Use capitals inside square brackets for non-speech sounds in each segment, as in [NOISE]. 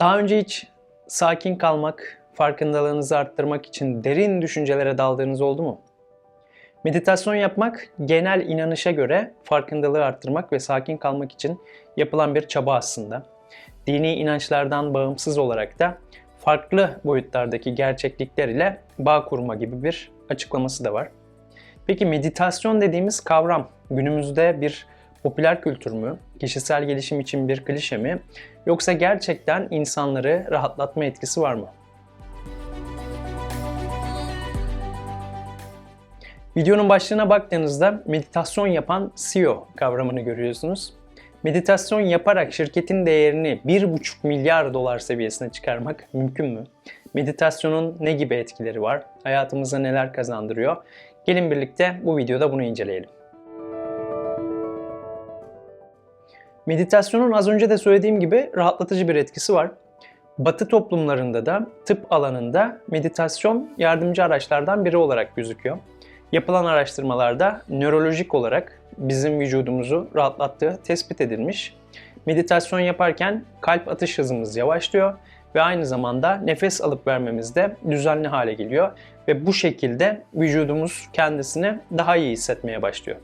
Daha önce hiç sakin kalmak, farkındalığınızı arttırmak için derin düşüncelere daldığınız oldu mu? Meditasyon yapmak genel inanışa göre farkındalığı arttırmak ve sakin kalmak için yapılan bir çaba aslında. Dini inançlardan bağımsız olarak da farklı boyutlardaki gerçeklikler ile bağ kurma gibi bir açıklaması da var. Peki meditasyon dediğimiz kavram günümüzde bir popüler kültür mü, kişisel gelişim için bir klişe mi yoksa gerçekten insanları rahatlatma etkisi var mı? Videonun başlığına baktığınızda meditasyon yapan CEO kavramını görüyorsunuz. Meditasyon yaparak şirketin değerini 1,5 milyar dolar seviyesine çıkarmak mümkün mü? Meditasyonun ne gibi etkileri var? Hayatımıza neler kazandırıyor? Gelin birlikte bu videoda bunu inceleyelim. Meditasyonun az önce de söylediğim gibi rahatlatıcı bir etkisi var. Batı toplumlarında da tıp alanında meditasyon yardımcı araçlardan biri olarak gözüküyor. Yapılan araştırmalarda nörolojik olarak bizim vücudumuzu rahatlattığı tespit edilmiş. Meditasyon yaparken kalp atış hızımız yavaşlıyor ve aynı zamanda nefes alıp vermemiz de düzenli hale geliyor ve bu şekilde vücudumuz kendisini daha iyi hissetmeye başlıyor.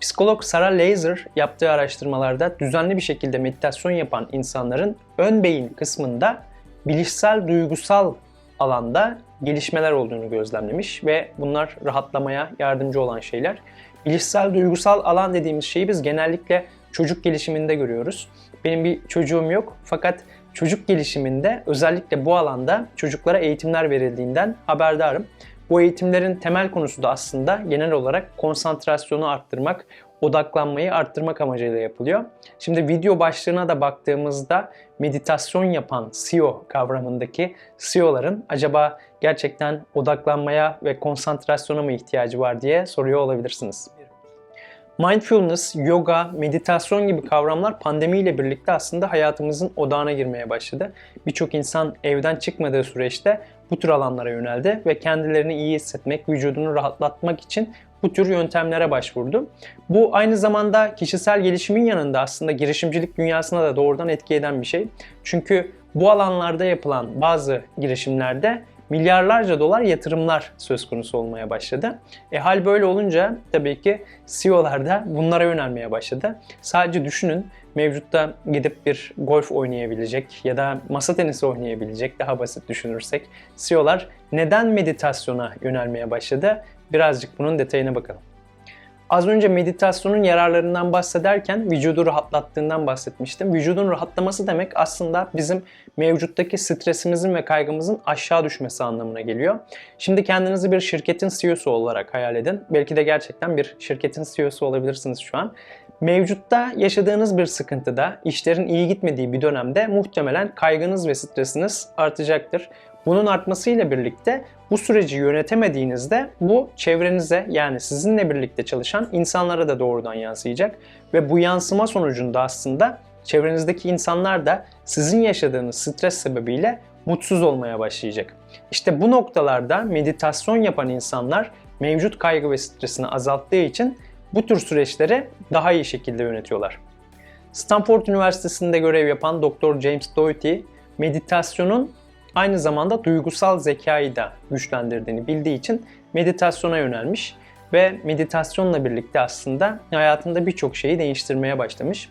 Psikolog Sarah Laser yaptığı araştırmalarda düzenli bir şekilde meditasyon yapan insanların ön beyin kısmında bilişsel duygusal alanda gelişmeler olduğunu gözlemlemiş ve bunlar rahatlamaya yardımcı olan şeyler. Bilişsel duygusal alan dediğimiz şeyi biz genellikle çocuk gelişiminde görüyoruz. Benim bir çocuğum yok fakat çocuk gelişiminde özellikle bu alanda çocuklara eğitimler verildiğinden haberdarım. Bu eğitimlerin temel konusu da aslında genel olarak konsantrasyonu arttırmak, odaklanmayı arttırmak amacıyla yapılıyor. Şimdi video başlığına da baktığımızda meditasyon yapan CEO kavramındaki CEO'ların acaba gerçekten odaklanmaya ve konsantrasyona mı ihtiyacı var diye soruyor olabilirsiniz. Mindfulness, yoga, meditasyon gibi kavramlar pandemiyle birlikte aslında hayatımızın odağına girmeye başladı. Birçok insan evden çıkmadığı süreçte bu tür alanlara yöneldi ve kendilerini iyi hissetmek, vücudunu rahatlatmak için bu tür yöntemlere başvurdu. Bu aynı zamanda kişisel gelişimin yanında aslında girişimcilik dünyasına da doğrudan etki eden bir şey. Çünkü bu alanlarda yapılan bazı girişimlerde milyarlarca dolar yatırımlar söz konusu olmaya başladı. E hal böyle olunca tabii ki CEO'lar da bunlara yönelmeye başladı. Sadece düşünün mevcutta gidip bir golf oynayabilecek ya da masa tenisi oynayabilecek daha basit düşünürsek CEO'lar neden meditasyona yönelmeye başladı? Birazcık bunun detayına bakalım. Az önce meditasyonun yararlarından bahsederken vücudu rahatlattığından bahsetmiştim. Vücudun rahatlaması demek aslında bizim mevcuttaki stresimizin ve kaygımızın aşağı düşmesi anlamına geliyor. Şimdi kendinizi bir şirketin CEO'su olarak hayal edin. Belki de gerçekten bir şirketin CEO'su olabilirsiniz şu an. Mevcutta yaşadığınız bir sıkıntıda, işlerin iyi gitmediği bir dönemde muhtemelen kaygınız ve stresiniz artacaktır. Bunun artmasıyla birlikte bu süreci yönetemediğinizde bu çevrenize yani sizinle birlikte çalışan insanlara da doğrudan yansıyacak ve bu yansıma sonucunda aslında çevrenizdeki insanlar da sizin yaşadığınız stres sebebiyle mutsuz olmaya başlayacak. İşte bu noktalarda meditasyon yapan insanlar mevcut kaygı ve stresini azalttığı için bu tür süreçleri daha iyi şekilde yönetiyorlar. Stanford Üniversitesi'nde görev yapan Dr. James Doherty, meditasyonun aynı zamanda duygusal zekayı da güçlendirdiğini bildiği için meditasyona yönelmiş ve meditasyonla birlikte aslında hayatında birçok şeyi değiştirmeye başlamış.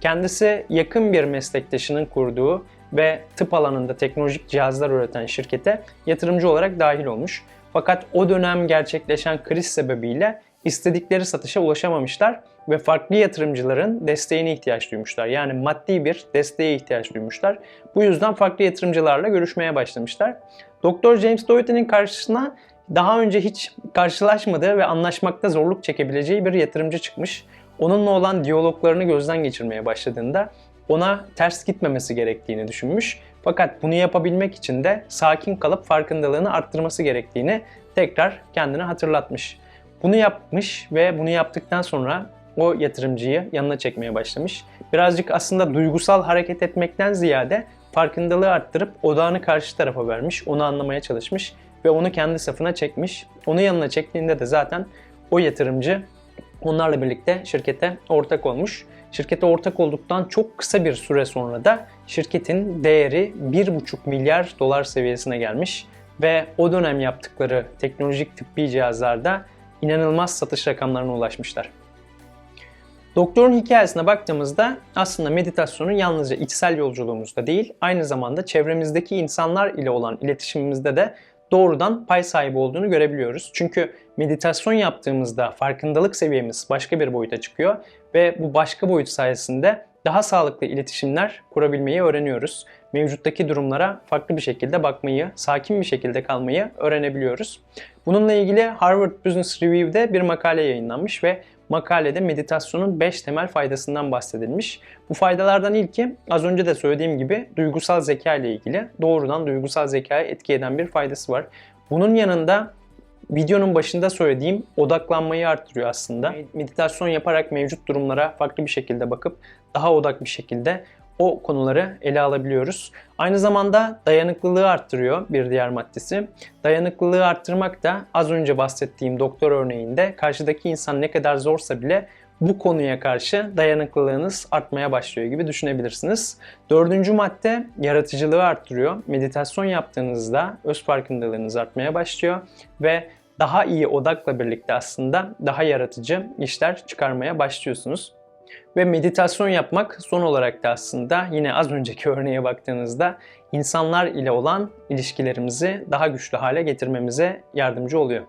Kendisi yakın bir meslektaşının kurduğu ve tıp alanında teknolojik cihazlar üreten şirkete yatırımcı olarak dahil olmuş. Fakat o dönem gerçekleşen kriz sebebiyle istedikleri satışa ulaşamamışlar ve farklı yatırımcıların desteğine ihtiyaç duymuşlar. Yani maddi bir desteğe ihtiyaç duymuşlar. Bu yüzden farklı yatırımcılarla görüşmeye başlamışlar. Dr. James Doherty'nin karşısına daha önce hiç karşılaşmadığı ve anlaşmakta zorluk çekebileceği bir yatırımcı çıkmış. Onunla olan diyaloglarını gözden geçirmeye başladığında ona ters gitmemesi gerektiğini düşünmüş. Fakat bunu yapabilmek için de sakin kalıp farkındalığını arttırması gerektiğini tekrar kendine hatırlatmış. Bunu yapmış ve bunu yaptıktan sonra o yatırımcıyı yanına çekmeye başlamış. Birazcık aslında duygusal hareket etmekten ziyade farkındalığı arttırıp odağını karşı tarafa vermiş, onu anlamaya çalışmış ve onu kendi safına çekmiş. Onu yanına çektiğinde de zaten o yatırımcı onlarla birlikte şirkete ortak olmuş şirkete ortak olduktan çok kısa bir süre sonra da şirketin değeri 1,5 milyar dolar seviyesine gelmiş ve o dönem yaptıkları teknolojik tıbbi cihazlarda inanılmaz satış rakamlarına ulaşmışlar. Doktorun hikayesine baktığımızda aslında meditasyonun yalnızca içsel yolculuğumuzda değil, aynı zamanda çevremizdeki insanlar ile olan iletişimimizde de doğrudan pay sahibi olduğunu görebiliyoruz. Çünkü meditasyon yaptığımızda farkındalık seviyemiz başka bir boyuta çıkıyor ve bu başka boyut sayesinde daha sağlıklı iletişimler kurabilmeyi öğreniyoruz. Mevcuttaki durumlara farklı bir şekilde bakmayı, sakin bir şekilde kalmayı öğrenebiliyoruz. Bununla ilgili Harvard Business Review'de bir makale yayınlanmış ve makalede meditasyonun 5 temel faydasından bahsedilmiş. Bu faydalardan ilki az önce de söylediğim gibi duygusal zeka ile ilgili doğrudan duygusal zekaya etki eden bir faydası var. Bunun yanında videonun başında söylediğim odaklanmayı arttırıyor aslında. Meditasyon yaparak mevcut durumlara farklı bir şekilde bakıp daha odak bir şekilde o konuları ele alabiliyoruz. Aynı zamanda dayanıklılığı arttırıyor bir diğer maddesi. Dayanıklılığı arttırmak da az önce bahsettiğim doktor örneğinde karşıdaki insan ne kadar zorsa bile bu konuya karşı dayanıklılığınız artmaya başlıyor gibi düşünebilirsiniz. Dördüncü madde yaratıcılığı arttırıyor. Meditasyon yaptığınızda öz farkındalığınız artmaya başlıyor ve daha iyi odakla birlikte aslında daha yaratıcı işler çıkarmaya başlıyorsunuz. Ve meditasyon yapmak son olarak da aslında yine az önceki [LAUGHS] örneğe baktığınızda insanlar ile olan ilişkilerimizi daha güçlü hale getirmemize yardımcı oluyor.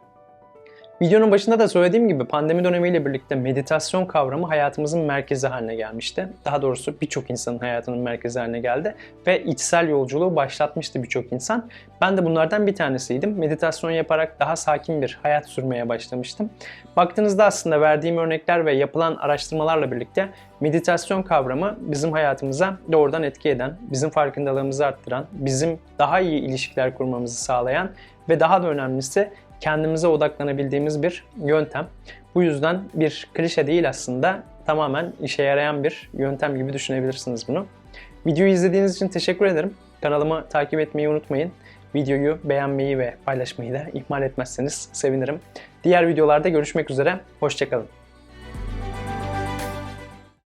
Videonun başında da söylediğim gibi pandemi dönemiyle birlikte meditasyon kavramı hayatımızın merkezi haline gelmişti. Daha doğrusu birçok insanın hayatının merkezi haline geldi ve içsel yolculuğu başlatmıştı birçok insan. Ben de bunlardan bir tanesiydim. Meditasyon yaparak daha sakin bir hayat sürmeye başlamıştım. Baktığınızda aslında verdiğim örnekler ve yapılan araştırmalarla birlikte meditasyon kavramı bizim hayatımıza doğrudan etki eden, bizim farkındalığımızı arttıran, bizim daha iyi ilişkiler kurmamızı sağlayan ve daha da önemlisi kendimize odaklanabildiğimiz bir yöntem. Bu yüzden bir klişe değil aslında tamamen işe yarayan bir yöntem gibi düşünebilirsiniz bunu. Videoyu izlediğiniz için teşekkür ederim. Kanalımı takip etmeyi unutmayın. Videoyu beğenmeyi ve paylaşmayı da ihmal etmezseniz sevinirim. Diğer videolarda görüşmek üzere. Hoşçakalın.